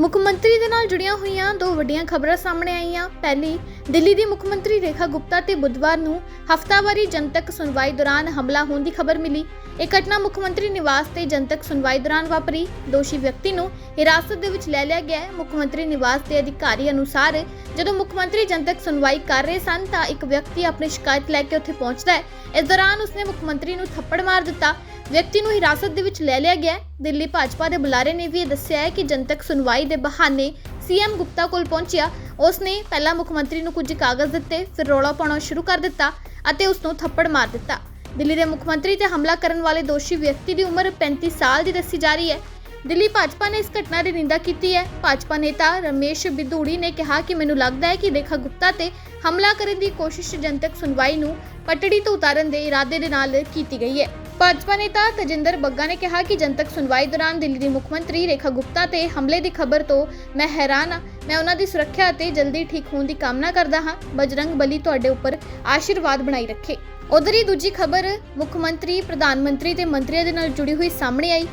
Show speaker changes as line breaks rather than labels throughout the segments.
ਮੁੱਖ ਮੰਤਰੀ ਦੇ ਨਾਲ ਜੁੜੀਆਂ ਹੋਈਆਂ ਦੋ ਵੱਡੀਆਂ ਖਬਰਾਂ ਸਾਹਮਣੇ ਆਈਆਂ। ਪਹਿਲੀ ਦਿੱਲੀ ਦੀ ਮੁੱਖ ਮੰਤਰੀ ਰੇਖਾ ਗੁਪਤਾ ਤੇ ਬੁੱਧਵਾਰ ਨੂੰ ਹਫ਼ਤਾਵਾਰੀ ਜਨਤਕ ਸੁਣਵਾਈ ਦੌਰਾਨ ਹਮਲਾ ਹੋਣ ਦੀ ਖਬਰ ਮਿਲੀ। ਇਹ ਘਟਨਾ ਮੁੱਖ ਮੰਤਰੀ ਨਿਵਾਸ ਤੇ ਜਨਤਕ ਸੁਣਵਾਈ ਦੌਰਾਨ ਵਾਪਰੀ। ਦੋਸ਼ੀ ਵਿਅਕਤੀ ਨੂੰ ਹਿਰਾਸਤ ਦੇ ਵਿੱਚ ਲੈ ਲਿਆ ਗਿਆ ਹੈ। ਮੁੱਖ ਮੰਤਰੀ ਨਿਵਾਸ ਦੇ ਅਧਿਕਾਰੀ ਅਨੁਸਾਰ ਜਦੋਂ ਮੁੱਖ ਮੰਤਰੀ ਜਨਤਕ ਸੁਣਵਾਈ ਕਰ ਰਹੇ ਸਨ ਤਾਂ ਇੱਕ ਵਿਅਕਤੀ ਆਪਣੀ ਸ਼ਿਕਾਇਤ ਲੈ ਕੇ ਉੱਥੇ ਪਹੁੰਚਦਾ ਹੈ। ਇਸ ਦੌਰਾਨ ਉਸਨੇ ਮੁੱਖ ਮੰਤਰੀ ਨੂੰ ਥੱਪੜ ਮਾਰ ਦਿੱਤਾ। ਵਿਅਕਤੀ ਨੂੰ ਹਿਰਾਸਤ ਦੇ ਵਿੱਚ ਲੈ ਲਿਆ ਗਿਆ ਦਿੱਲੀ ਭਾਜਪਾ ਦੇ ਬੁਲਾਰੇ ਨੇ ਵੀ ਇਹ ਦੱਸਿਆ ਹੈ ਕਿ ਜਨਤਕ ਸੁਣਵਾਈ ਦੇ ਬਹਾਨੇ ਸੀਐਮ ਗੁਪਤਾ ਕੋਲ ਪਹੁੰਚਿਆ, ਉਸਨੇ ਪਹਿਲਾਂ ਮੁੱਖ ਮੰਤਰੀ ਨੂੰ ਕੁਝ ਕਾਗਜ਼ ਦਿੱਤੇ, ਫਿਰ ਰੌਲਾ ਪਾਉਣਾ ਸ਼ੁਰੂ ਕਰ ਦਿੱਤਾ ਅਤੇ ਉਸ ਨੂੰ ਥੱਪੜ ਮਾਰ ਦਿੱਤਾ। ਦਿੱਲੀ ਦੇ ਮੁੱਖ ਮੰਤਰੀ ਤੇ ਹਮਲਾ ਕਰਨ ਵਾਲੇ ਦੋਸ਼ੀ ਵਿਅਕਤੀ ਦੀ ਉਮਰ 35 ਸਾਲ ਦੀ ਦੱਸੀ ਜਾ ਰਹੀ ਹੈ। ਦਿੱਲੀ ਭਾਜਪਾ ਨੇ ਇਸ ਘਟਨਾ ਦੀ ਨਿੰਦਾ ਕੀਤੀ ਹੈ। ਭਾਜਪਾ ਨੇਤਾ ਰਮੇਸ਼ ਬਿਦੂੜੀ ਨੇ ਕਿਹਾ ਕਿ ਮੈਨੂੰ ਲੱਗਦਾ ਹੈ ਕਿ ਰੇਖਾ ਗੁਪਤਾ ਤੇ ਹਮਲਾ ਕਰਨ ਦੀ ਕੋਸ਼ਿਸ਼ ਜਨਤਕ ਸੁਣਵਾਈ ਨੂੰ ਪਟੜੀ ਤੋਂ ਉਤਾਰਨ ਦੇ ਇਰਾਦੇ ਦੇ ਨਾਲ ਕੀਤੀ ਗਈ ਹੈ। ਭਾਜਪਾ ਨੇਤਾ ਤਜਿੰਦਰ ਬੱਗਾ ਨੇ ਕਿਹਾ ਕਿ ਜਨਤਕ ਸੁਣਵਾਈ ਦੌਰਾਨ ਦਿੱਲੀ ਦੀ ਮੁੱਖ ਮੰਤਰੀ ਰੇਖਾ ਗੁਪਤਾ ਤੇ ਹਮਲੇ ਦੀ ਖਬਰ ਤੋਂ ਮੈਂ ਹੈਰਾਨ ਹਾਂ। ਮੈਂ ਉਹਨਾਂ ਦੀ ਸੁਰੱਖਿਆ ਅਤੇ ਜਲਦੀ ਠੀਕ ਹੋਣ ਦੀ ਕਾਮਨਾ ਕਰਦਾ ਹਾਂ। ਬਜਰੰਗ ਬਲੀ ਤੁਹਾਡੇ ਉੱਪਰ ਆਸ਼ੀਰਵਾਦ ਬਣਾਈ ਰੱਖੇ। ਉਧਰ ਹੀ ਦੂਜੀ ਖਬਰ, ਮੁੱਖ ਮੰਤਰੀ, ਪ੍ਰਧਾਨ ਮੰਤਰੀ ਤੇ ਮੰਤਰੀਆਂ ਦੇ ਨਾਲ ਜੁੜੀ ਹੋਈ ਸਾਹਮਣੇ ਆਈ,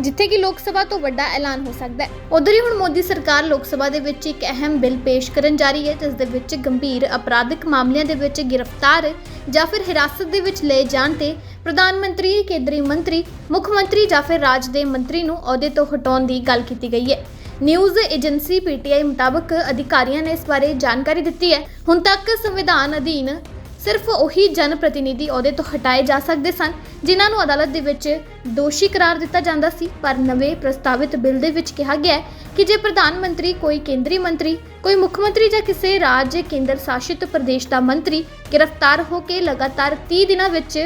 ਜਿੱਥੇ ਕਿ ਲੋਕ ਸਭਾ ਤੋਂ ਵੱਡਾ ਐਲਾਨ ਹੋ ਸਕਦਾ ਹੈ। ਉਧਰ ਹੀ ਹੁਣ ਮੋਦੀ ਸਰਕਾਰ ਲੋਕ ਸਭਾ ਦੇ ਵਿੱਚ ਇੱਕ ਅਹਿਮ ਬਿੱਲ ਪੇਸ਼ ਕਰਨ ਜਾ ਰਹੀ ਹੈ, ਜਿਸ ਦੇ ਵਿੱਚ ਗੰਭੀਰ ਅਪਰਾਧਿਕ ਮਾਮਲਿਆਂ ਦੇ ਵਿੱਚ ਗ੍ਰਿਫਤਾਰ ਜਾਂ ਫਿਰ ਹਿਰਾਸਤ ਦੇ ਵਿੱਚ ਲਏ ਜਾਣ ਤੇ ਪ੍ਰਧਾਨ ਮੰਤਰੀ, ਕੇਂਦਰੀ ਮੰਤਰੀ, ਮੁੱਖ ਮੰਤਰੀ ਜਾਂ ਫਿਰ ਰਾਜ ਦੇ ਮੰਤਰੀ ਨੂੰ ਅਹੁਦੇ ਤੋਂ ਹਟਾਉਣ ਦੀ ਗੱਲ ਕੀਤੀ ਗਈ ਹੈ। ਨਿਊਜ਼ ਏਜੰਸੀ ਪੀਟੀਆਈ ਮੁਤਾਬਕ ਅਧਿਕਾਰੀਆਂ ਨੇ ਇਸ ਬਾਰੇ ਜਾਣਕਾਰੀ ਦਿੱਤੀ ਹੈ। ਹੁਣ ਤੱਕ ਸੰਵਿਧਾਨ ਅਧੀਨ ਸਿਰਫ ਉਹੀ ਜਨ ਪ੍ਰਤੀਨਿਧੀ ਅਹੁਦੇ ਤੋਂ ਹਟਾਏ ਜਾ ਸਕਦੇ ਸਨ, ਜਿਨ੍ਹਾਂ ਨੂੰ ਅਦਾਲਤ ਦੇ ਵਿੱਚ ਦੋਸ਼ੀ ਕਰਾਰ ਦਿੱਤਾ ਜਾਂਦਾ ਸੀ। ਪਰ ਨਵੇਂ ਪ੍ਰਸਤਾਵਿਤ ਬਿੱਲ ਦੇ ਵਿੱਚ ਕਿਹਾ ਗਿਆ ਹੈ ਕਿ ਜੇ ਪ੍ਰਧਾਨ ਮੰਤਰੀ, ਕੋਈ ਕੇਂਦਰੀ ਮੰਤਰੀ, ਕੋਈ ਮੁੱਖ ਮੰਤਰੀ ਜਾਂ ਕਿਸੇ ਰਾਜ ਕੇਂਦਰ ਸ਼ਾਸਿਤ ਪ੍ਰਦੇਸ਼ ਦਾ ਮੰਤਰੀ ਗ੍ਰਿਫਤਾਰ ਹੋ ਕੇ ਲਗਾਤਾਰ 30 ਦਿਨਾਂ ਵਿੱਚ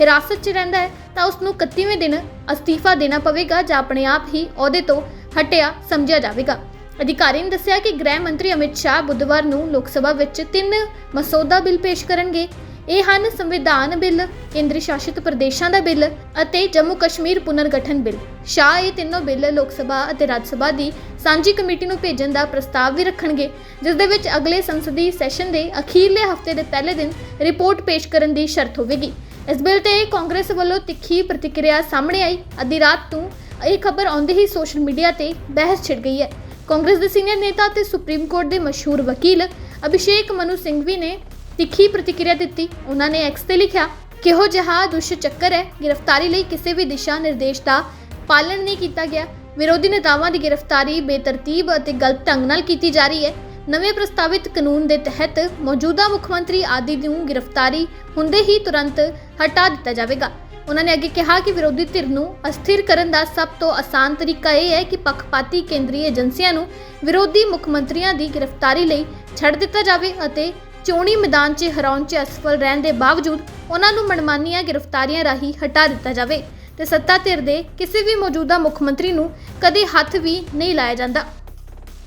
ਹਿਰਾਸਤ 'ਚ ਰਹਿੰਦਾ ਹੈ, ਤਾਂ ਉਸ ਨੂੰ 31ਵੇਂ ਦਿਨ ਅਸਤੀਫਾ ਦੇਣਾ ਪਵੇਗਾ ਜਾਂ ਆਪਣੇ ਆਪ ਹੀ ਅਹੁਦੇ ਤੋਂ ਹਟਿਆ ਸਮਝਿਆ ਜਾਵੇਗਾ। ਅਧਿਕਾਰੀ ਨੇ ਦੱਸਿਆ ਕਿ ਗ੍ਰਹਿ ਮੰਤਰੀ ਅਮਿਤ ਸ਼ਾਹ ਬੁੱਧਵਾਰ ਨੂੰ ਲੋਕ ਸਭਾ ਵਿੱਚ ਤਿੰਨ ਮਸੌਦਾ ਬਿੱਲ ਪੇਸ਼ ਕਰਨਗੇ। ਇਹ ਹਨ ਸੰਵਿਧਾਨ ਬਿੱਲ, ਕੇਂਦਰੀ ਸ਼ਾਸਿਤ ਪ੍ਰਦੇਸ਼ਾਂ ਦਾ ਬਿੱਲ ਅਤੇ ਜੰਮੂ ਕਸ਼ਮੀਰ ਪੁਨਰਗਠਨ ਬਿੱਲ। ਸ਼ਾਹ ਇਹ ਤਿੰਨੋਂ ਬਿੱਲ ਲੋਕ ਸਭਾ ਅਤੇ ਰਾਜ ਸਭਾ ਦੀ ਸਾਂਝੀ ਕਮੇਟੀ ਨੂੰ ਭੇਜਣ ਦਾ ਪ੍ਰਸਤਾਵ ਵੀ ਰੱਖਣਗੇ, ਜਿਸ ਦੇ ਵਿੱਚ ਅਗਲੇ ਸੰਸਦੀ ਸੈਸ਼ਨ ਦੇ ਅਖੀਰਲੇ ਹਫ਼ਤੇ ਦੇ ਪਹਿਲੇ ਦਿਨ ਰਿਪੋਰਟ ਪੇਸ਼ ਕਰਨ ਦੀ ਸ਼ਰਤ ਹੋਵੇਗੀ। ਇਸ ਬਿੱਲ ਤੇ ਕਾਂਗਰਸ ਵੱਲੋਂ ਤਿੱਖੀ ਪ੍ਰਤੀਕਿਰਿਆ ਸਾਹਮਣੇ ਆਈ। ਅੱਧੀ ਰਾਤ ਤੋਂ ਇਹ ਖਬਰ ਆਉਂਦੇ ਹੀ ਸੋਸ਼ਲ ਮੀਡੀਆ ਤੇ ਬਹਿਸ ਛਿੜ ਗਈ ਹੈ। ਕਾਂਗਰਸ ਦੇ ਸੀਨੀਅਰ ਨੇਤਾ ਤੇ ਸੁਪਰੀਮ ਕੋਰਟ ਦੇ ਮਸ਼ਹੂਰ ਵਕੀਲ ਅਭਿਸ਼ੇਕ ਮਨੂ ਸਿੰਘ ਨੇ ਤਿੱਖੀ ਪ੍ਰਤੀਕਿਰਿਆ ਦਿੱਤੀ। ਉਹਨਾਂ ਨੇ ਐਕਸ ਤੇ ਲਿਖਿਆ, ਕਿਹੋ ਜਿਹਾ ਦੁਸ਼ ਚੱਕਰ ਹੈ? ਗ੍ਰਿਫਤਾਰੀ ਲਈ ਕਿਸੇ ਵੀ ਦਿਸ਼ਾ ਨਿਰਦੇਸ਼ ਦਾ ਪਾਲਣ ਨਹੀਂ ਕੀਤਾ ਗਿਆ। ਵਿਰੋਧੀ ਨੇਤਾਵਾਂ ਦੀ ਗ੍ਰਿਫਤਾਰੀ ਬੇਤਰਤੀਬ ਅਤੇ ਗਲਤ ਢੰਗ ਨਾਲ ਕੀਤੀ ਜਾ ਰਹੀ ਹੈ। ਨਵੇਂ ਪ੍ਰਸਤਾਵਿਤ ਕਾਨੂੰਨ ਦੇ ਤਹਿਤ ਮੌਜੂਦਾ ਮੁੱਖ ਮੰਤਰੀ ਆਦਿ ਨੂੰ ਗ੍ਰਿਫਤਾਰੀ ਹੁੰਦੇ ਹੀ ਤੁਰੰਤ ਹਟਾ ਦਿੱਤਾ ਜਾਵੇਗਾ। ਉਹਨਾਂ ਨੇ ਅੱਗੇ ਕਿਹਾ ਕਿ ਵਿਰੋਧੀ ਧਿਰ ਨੂੰ ਅਸਥਿਰ ਕਰਨ ਦਾ ਸਭ ਤੋਂ ਆਸਾਨ ਤਰੀਕਾ ਇਹ ਹੈ ਕਿ ਪੱਖਪਾਤੀ ਕੇਂਦਰੀ ਏਜੰਸੀਆਂ ਨੂੰ ਵਿਰੋਧੀ ਮੁੱਖ ਮੰਤਰੀਆਂ ਦੀ ਗ੍ਰਿਫਤਾਰੀ ਲਈ ਛੱਡ ਦਿੱਤਾ ਜਾਵੇ ਅਤੇ ਚੋਣੀ ਮੈਦਾਨ 'ਚ ਹਰਾਉਣ 'ਚ ਅਸਫਲ ਰਹਿਣ ਦੇ ਬਾਵਜੂਦ ਉਹਨਾਂ ਨੂੰ ਮਨਮਾਨੀਆਂ ਗ੍ਰਿਫਤਾਰੀਆਂ ਰਾਹੀਂ ਹਟਾ ਦਿੱਤਾ ਜਾਵੇ। ਤੇ ਸੱਤਾ ਧਿਰ ਦੇ ਕਿਸੇ ਵੀ ਮੌਜੂਦਾ ਮੁੱਖ ਮੰਤਰੀ ਨੂੰ ਕਦੇ ਹੱਥ ਵੀ ਨਹੀਂ ਲਾਇਆ ਜਾਂਦਾ।